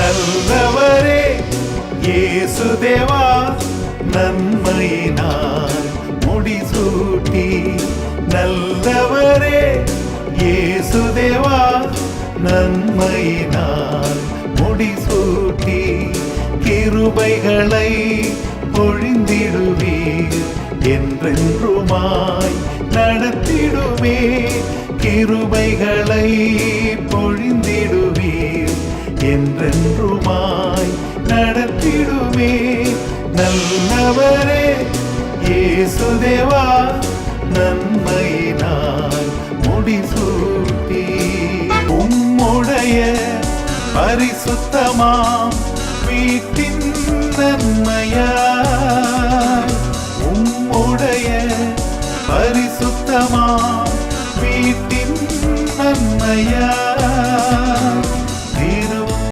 நல்லவரே இயேசுதேவா நன்மையினால் முடிசூட்டி நல்லவரே இயேசுதேவா நன்மையினால் முடிசூட்டி கிருபைகளை பொழிந்திடுவீர் என்றென்றுமாய் நடத்திடுவே கிருபைகளை பொழிந்திடுவீர். என்றென்றுமாய் நடத்திடுமே. நல்லவரே இயேசுதேவா நன்மை நான் முடிசூட்டி. உம்முடைய பரிசுத்தமாம் வீட்டின் நன்மையா உம்முடைய பரிசுத்தமாம் வீட்டின் நன்மையா